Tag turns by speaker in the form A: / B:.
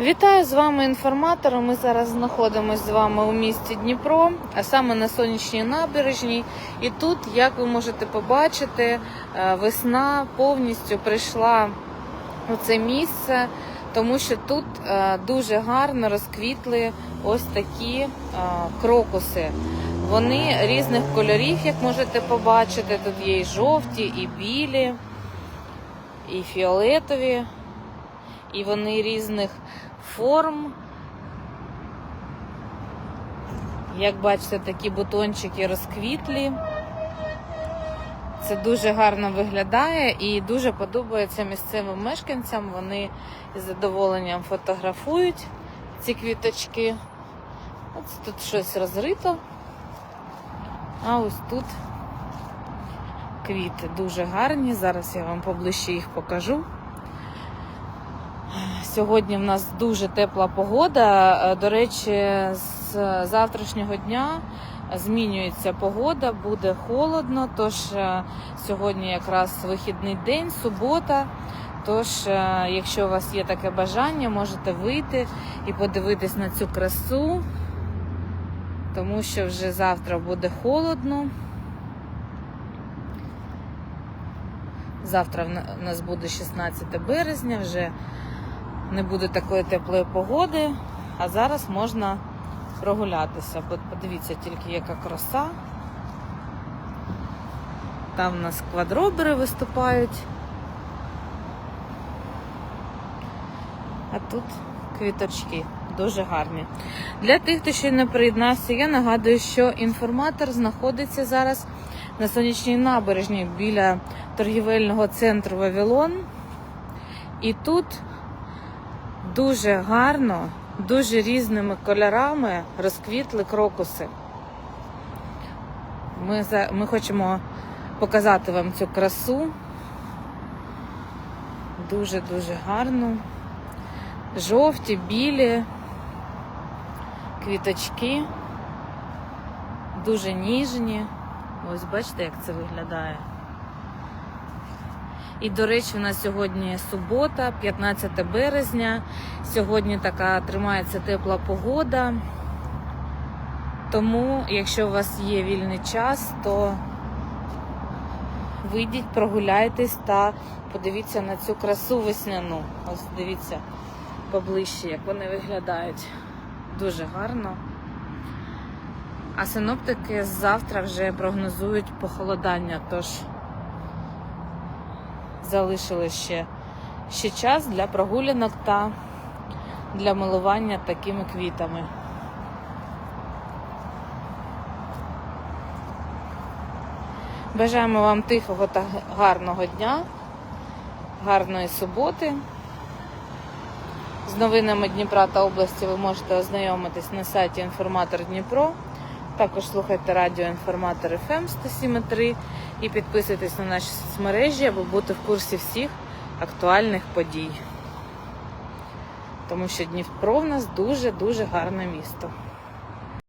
A: Вітаю з вами інформатор. Ми зараз знаходимося з вами у місті Дніпро, а саме на сонячній набережній. І тут, як ви можете побачити, е, весна повністю прийшла у це місце, тому що тут е, дуже гарно розквітли ось такі е, крокуси. Вони різних кольорів, як можете побачити. Тут є і жовті, і білі, і фіолетові, і вони різних форм. Як бачите, такі бутончики розквітлі. Це дуже гарно виглядає і дуже подобається місцевим мешканцям. Вони із задоволенням фотографують ці квіточки. Ось тут щось розрито. А ось тут квіти дуже гарні. Зараз я вам поближче їх покажу. Сьогодні в нас дуже тепла погода. Е, До речі, з завтрашнього дня змінюється погода, буде холодно. Тож е, сьогодні якраз вихідний день, субота. Тож, е, якщо у вас є таке бажання, можете вийти і подивитись на цю красу, тому що вже завтра буде холодно. Завтра в нас буде 16 березня, вже не буде такої теплої погоди, а зараз можна прогулятися. От Подивіться тільки, яка краса. Там у нас квадробери виступають. А тут квіточки дуже гарні. Для тих, хто ще не приєднався, я нагадую, що інформатор знаходиться зараз на сонячній набережній біля торгівельного центру Вавилон. І тут дуже гарно, дуже різними кольорами розквітли крокуси. Ми, за, ми хочемо показати вам цю красу. Дуже-дуже гарно. Жовті, білі, квіточки, дуже ніжні. Ось бачите, як це виглядає. І, до речі, у нас сьогодні субота, 15 березня. Сьогодні така тримається тепла погода. Тому, якщо у вас є вільний час, то вийдіть, прогуляйтесь та подивіться на цю красу весняну. Ось дивіться поближче, як вони виглядають. Дуже гарно. А синоптики завтра вже прогнозують похолодання, тож залишили ще, ще час для прогулянок та для милування такими квітами. Бажаємо вам тихого та гарного дня, гарної суботи. З новинами Дніпра та області ви можете ознайомитись на сайті Інформатор Дніпро. Також слухайте радіо Інформатор ФМ 107.3 і підписуйтесь на наші соцмережі, аби бути в курсі всіх актуальних подій. Тому що Дніпро в нас дуже-дуже гарне місто.